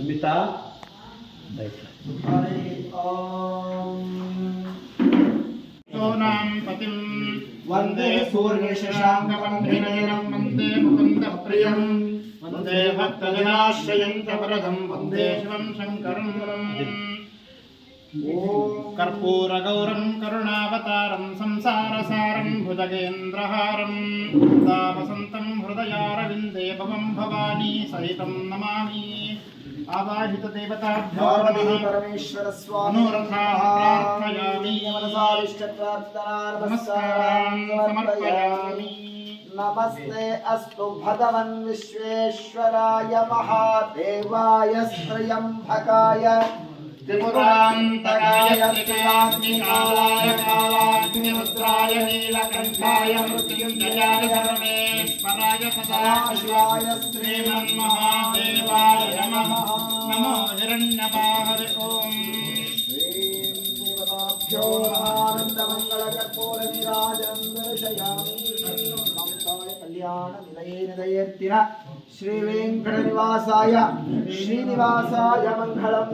सुमिता सोनां पतिं वंदे सूर्यशशाङ्कवन्दिनेरं वंदे वंदे वंदे भक्तजनाश्रयं च वरदं कर्पूरगौरं करुणावतारं संसारसारं भुजगेन्द्रहारं वसन्तं हृदयारविन्दे भवं भवानी सहितं नमामि। आवाहितदेवताभ्यो नमः। परमेश्वर स्वामी। मनोरथाः प्रार्थयामि। समर्पयामि। नमस्ते अस्तु भगवन् विश्वेश्वराय महादेवाय श्रियम्भकाय त्रिपुरान्तकाय त्रिपुराग्निकालाय कालाग्निरुद्राय नीलकण्ठाय मृत्युञ्जयाय परमेश्वराय सदाशिवाय श्रीमन्महादेवाय नमः नमो हिरण्यपाहवे ॐ श्रीदेवताभ्यो आनन्दमङ्गलकर्पूरनिराजनं दर्शयामि ममताय कल्याणनिलयेर्तिन श्रीवेङ्कटनिवासाय श्रीनिवासाय मङ्गलम्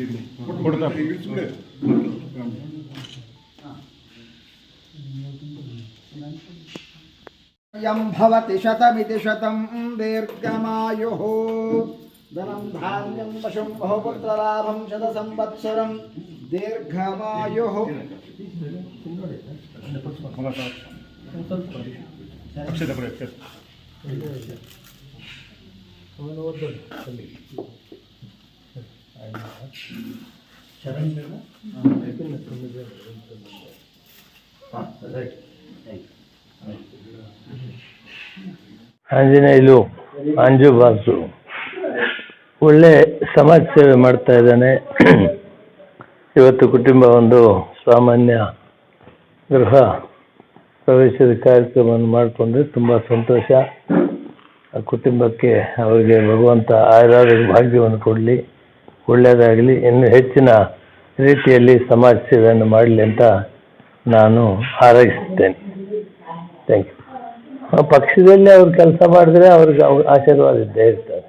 दीर्घमायुः यं भवति शतमिति शतं दीर्घमायुः धनं धान्यं पशुं बहुपुत्रलाभं शतसंवत्सरं दीर्घमायुः ಆಂಜನೇಯಲು ಅಂಜು ಬಾಸು. ಒಳ್ಳೆ ಸಮಾಜ ಸೇವೆ ಮಾಡ್ತಾ ಇದ್ದಾನೆ. ಇವತ್ತು ಕುಟುಂಬ ಒಂದು ಸಾಮಾನ್ಯ ಗೃಹ ಪ್ರವೇಶದ ಕಾರ್ಯಕ್ರಮವನ್ನು ಮಾಡಿಕೊಂಡ್ರೆ ತುಂಬ ಸಂತೋಷ. ಆ ಕುಟುಂಬಕ್ಕೆ ಅವರಿಗೆ ಭಗವಂತ ಆಯುರಾದ ಭಾಗ್ಯವನ್ನು ಕೊಡಲಿ. ಒಳ್ಳೆಯದಾಗಲಿ, ಇನ್ನು ಹೆಚ್ಚಿನ ರೀತಿಯಲ್ಲಿ ಸಮಾಜ ಸೇವೆಯನ್ನು ಮಾಡಲಿ ಅಂತ ನಾನು ಹಾರೈಸುತ್ತೇನೆ. ಥ್ಯಾಂಕ್ ಯು ಪಕ್ಷದಲ್ಲಿ ಅವ್ರು ಕೆಲಸ ಮಾಡಿದ್ರೆ ಅವ್ರಿಗೆ ಅವ್ರ ಆಶೀರ್ವಾದ ಇದ್ದೇ ಇರ್ತದೆ.